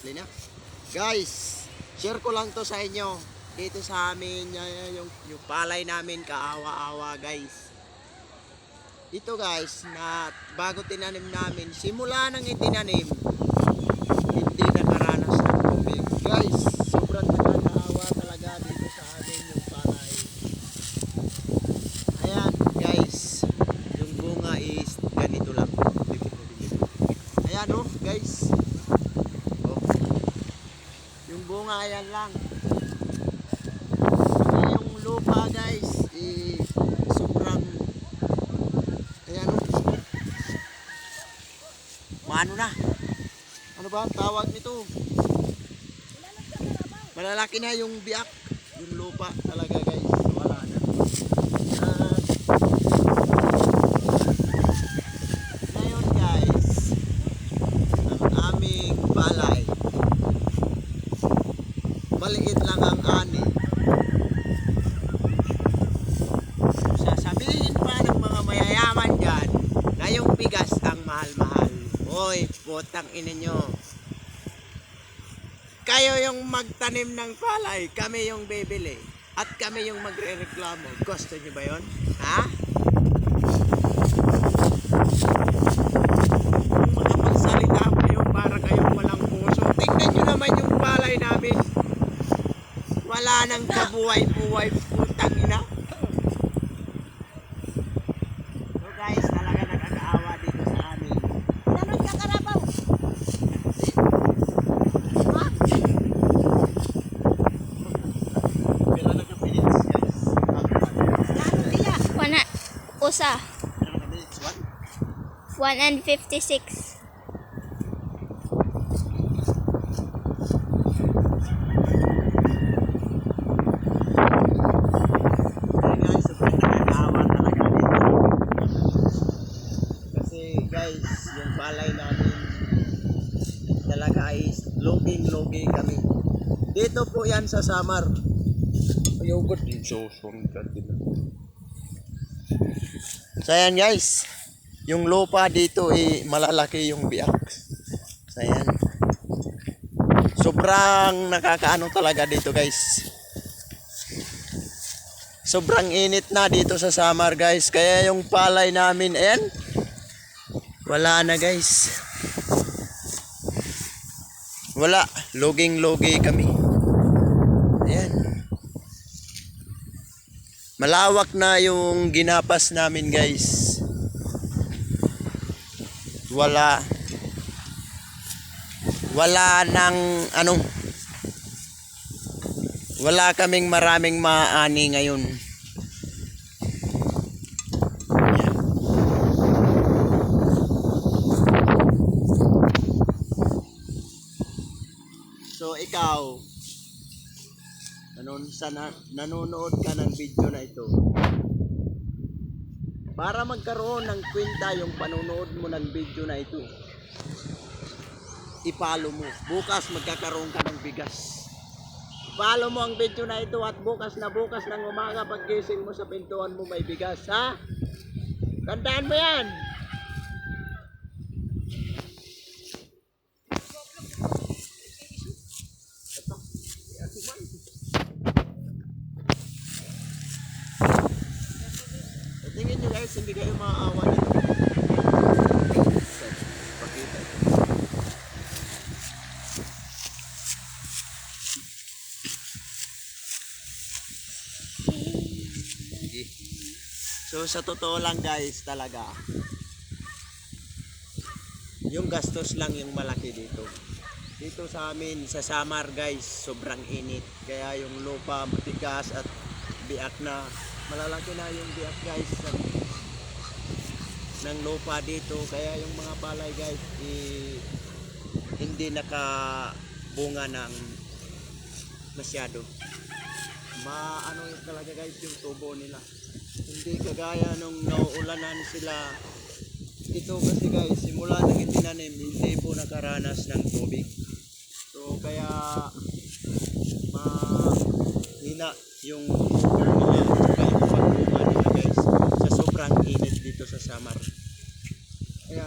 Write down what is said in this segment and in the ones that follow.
Lina. Guys, share ko lang to sa inyo. Dito sa amin, yung, yung palay namin, kaawa-awa guys. Ito guys, na bago tinanim namin, simula nang itinanim, hindi nakaranas ng tubig. Guys, sobrang nakakaawa talaga dito sa amin yung palay. Ayan, guys, yung bunga is ganito lang. Ayan oh, guys. Oh. Yung bunga ayan lang. Kaya yung lupa guys, eh, sobrang Ayan. Maano na? Ano ba ang tawag nito? Malalaki na yung biak. Yung lupa talaga guys. Wala na. Ah. ngayon guys, ang aming balay. Maliit lang ang ani. Sasabihin pa ng mga mayayaman dyan na yung bigas ang mahal-mahal. Hoy, putang ina. Kayo yung magtanim ng palay, kami yung bibili. At kami yung magre-reklamo. Gusto nyo ba yon? Ha? Makapagsalita kayo para kayong walang puso. Tingnan nyo naman yung palay namin. Wala kabuhay-buhay putang ina. So guys, talaga nakakaawa dito sa amin. Nanod ka karabaw. Ha? Pero nagka-minutes guys. Nanod niya. One, usa. Pero nagka-minutes, one? 1 and 56. Kaya guys, sobrang nakakaawa talaga dito. Kasi guys, yung palay namin talaga ay loging-logi kami. Dito po yan sa Samar. Ayogurt. So ayan guys, yung lupa dito ay malalaki yung biak. So ayan. Sobrang nakakaano talaga dito guys. Sobrang init na dito sa summer guys. Kaya yung palay namin, ayan. Wala na guys. Wala. Loging-logi kami. Ayan. Malawak na yung ginapas namin guys. Wala. Wala nang ano. Wala kaming maraming maani ngayon. So ikaw, nanon, sana, nanonood ka ng video na ito. Para magkaroon ng kwenta yung panonood mo ng video na ito. Ipalo mo. Bukas magkakaroon ka ng bigas. Follow mo ang video na ito at bukas na bukas ng umaga paggising mo sa pintuan mo may bigas, ha? Tandaan mo yan! Guys, hindi kayo maaawa nito. So, sa totoo lang guys talaga yung gastos lang yung malaki dito. Dito sa amin sa Samar guys sobrang init kaya yung lupa matigas at biak na malalaki na yung biak guys ng, lupa dito. Kaya yung mga palay guys eh, hindi nakabunga ng masyado. Maano talaga guys yung tubo nila. Hindi kagaya nung nauulanan sila. Ito kasi guys simula nang itinanim hindi po nakaranas ng tubig. So kaya mahina yung nila kaya yung pagbunga nila guys sa sobrang init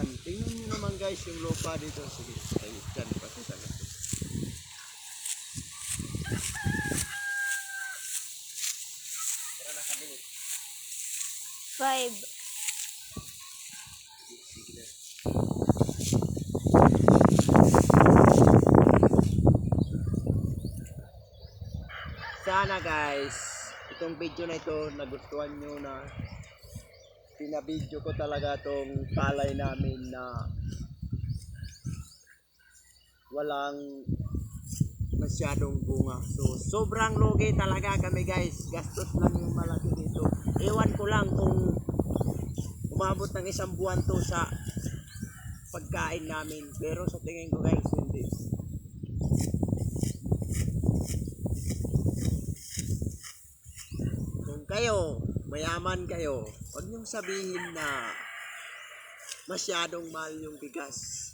yan, tingnan nyo naman guys yung lupa dito. Sige, tayo dyan, pati talaga. Five. Sige na. Sana guys, itong video na ito, nagustuhan nyo na pinabidyo ko talaga tong palay namin na walang masyadong bunga. So, sobrang lugi talaga kami guys. Gastos lang yung malaki dito. Ewan ko lang kung umabot ng isang buwan to sa pagkain namin. Pero sa tingin ko guys, hindi. Kung kayo, mayaman kayo, huwag niyong sabihin na masyadong mahal yung bigas.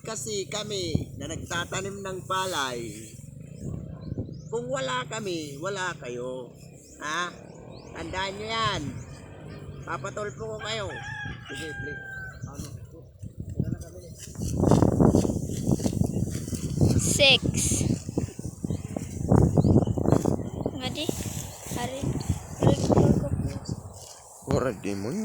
Kasi kami na nagtatanim ng palay, kung wala kami, wala kayo. Ha? Tandaan nyo yan. Papatulpo ko kayo. Sige, please. Ano? Six. demônio.